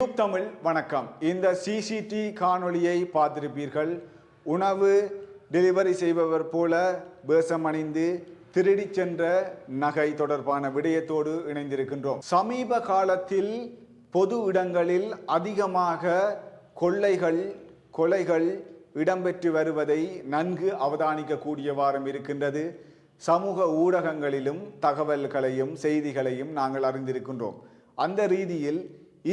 யூப் தமிழ் வணக்கம். இந்த சிசிடி காணொளியை பார்த்திருப்பீர்கள். உணவு டெலிவரி செய்பவர் போல வேஷம் அணிந்து திருடிச் சென்ற நகை தொடர்பான விடயத்தோடு இணைந்திருக்கின்றோம். சமீப காலத்தில் பொது இடங்களில் அதிகமாக கொள்ளைகள் கொலைகள் இடம்பெற்று வருவதை நன்கு அவதானிக்கக்கூடிய வாரம் இருக்கின்றது. சமூக ஊடகங்களிலும் தகவல்களையும் செய்திகளையும் நாங்கள் அறிந்திருக்கின்றோம். அந்த ரீதியில்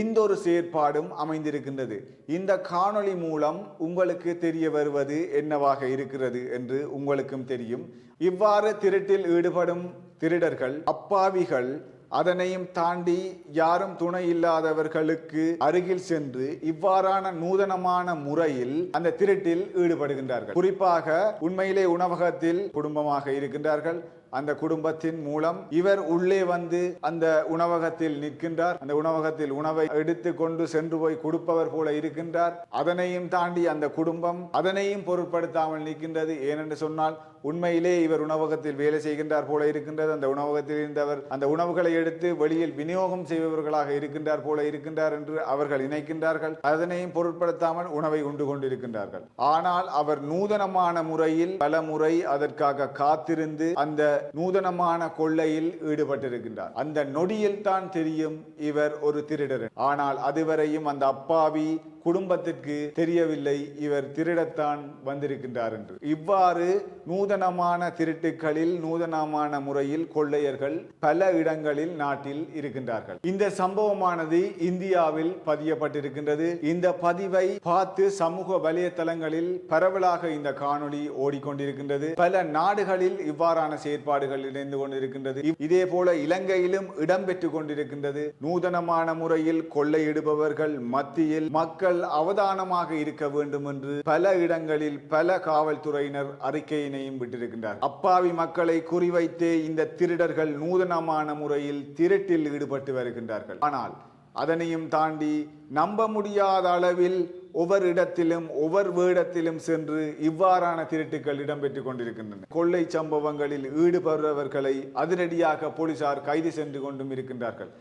இந்த ஒரு செயற்பாடும் அமைந்திருக்கின்றது. இந்த காணொளி மூலம் உங்களுக்கு தெரிய வருவது என்னவாக இருக்கிறது என்று உங்களுக்கும் தெரியும். இவ்வாறு திருட்டில் ஈடுபடும் திருடர்கள் அப்பாவிகள் அதனையும் தாண்டி யாரும் துணை இல்லாதவர்களுக்கு அருகில் சென்று இவ்வாறான நூதனமான முறையில் அந்த திருட்டில் ஈடுபடுகின்றார்கள். குறிப்பாக உண்மையிலே உணவகத்தில் குடும்பமாக இருக்கின்றார்கள். அந்த குடும்பத்தின் மூலம் இவர் உள்ளே வந்து அந்த உணவகத்தில் நிற்கின்றார். அந்த உணவகத்தில் உணவை எடுத்து கொண்டு சென்று போய் கொடுப்பவர் போல இருக்கின்றார். அதனையும் தாண்டி அந்த குடும்பம் அதனையும் பொருட்படுத்தாமல் நிற்கின்றது. ஏனென்று சொன்னால் உண்மையிலே இவர் உணவகத்தில் வேலை செய்கின்றார் போல இருக்கின்றது. அந்த உணவகத்தில் இருந்தவர் அந்த உணவுகளை எடுத்து வெளியில் விநியோகம் செய்பவர்களாக இருக்கின்றார் போல இருக்கின்றார் என்று அவர்கள் இணைக்கின்றார்கள் அதனையும் பொருட்படுத்தாமல் உணவை உண்டு கொண்டிருக்கின்றார்கள். ஆனால் அவர் நூதனமான முறையில் பல முறை அதற்காக காத்திருந்து அந்த நூதனமான கொள்ளையில் ஈடுபட்டிருக்கின்றார். அந்த நொடியில் தான் தெரியும் இவர் ஒரு திருடர். ஆனால் அதுவரையும் அந்த அப்பாவி குடும்பத்திற்கு தெரியவில்லை இவர் திருடத்தான் வந்திருக்கின்றார் என்று. இவ்வாறு நூதனமான திருட்டுகளில் நூதனமான முறையில் கொள்ளையர்கள் பல இடங்களில் நாட்டில் இருக்கின்றார்கள். இந்த சம்பவமானது இந்தியாவில் பதியப்பட்டிருக்கின்றது. இந்த பதிவை பார்த்து சமூக வலைத்தளங்களில் பரவலாக இந்த காணொளி ஓடிக்கொண்டிருக்கின்றது. பல நாடுகளில் இவ்வாறான செயற்பாடுகள் இணைந்து கொண்டிருக்கின்றது. இதே போல இலங்கையிலும் இடம்பெற்றுக் கொண்டிருக்கின்றது. நூதனமான முறையில் கொள்ளையிடுபவர்கள் மத்தியில் மக்கள் மக்கள் அவதானமாக இருக்க வேண்டும் என்று பல இடங்களில் பல காவல்துறையினர் அறிக்கையினையும் விட்டிருக்கின்றார். அப்பாவி மக்களை குறிவைத்தே இந்த திருடர்கள் நூதனமான முறையில் திருட்டில் ஈடுபட்டு வருகின்றார்கள். ஆனால் அதனையும் தாண்டி நம்ப முடியாத அளவில் ஒவ்வொரு இடத்திலும் ஒவ்வொரு வேடத்திலும் சென்று இவ்வாறான திருட்டுகள் இடம்பெற்றுக் கொண்டிருக்கின்றன. கொள்ளை சம்பவங்களில் ஈடுபடுறவர்களை அதிரடியாக போலீசார் கைது சென்று கொண்டும் இருக்கின்றார்கள்.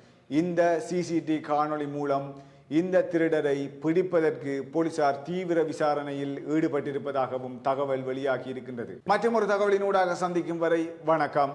இந்த சிசிடி காணொளி மூலம் இந்த திருடரை பிடிப்பதற்கு போலீசார் தீவிர விசாரணையில் ஈடுபட்டிருப்பதாகவும் தகவல் வெளியாகி இருக்கின்றது. மற்றொரு தகவலினூடாக சந்திக்கும் வரை வணக்கம்.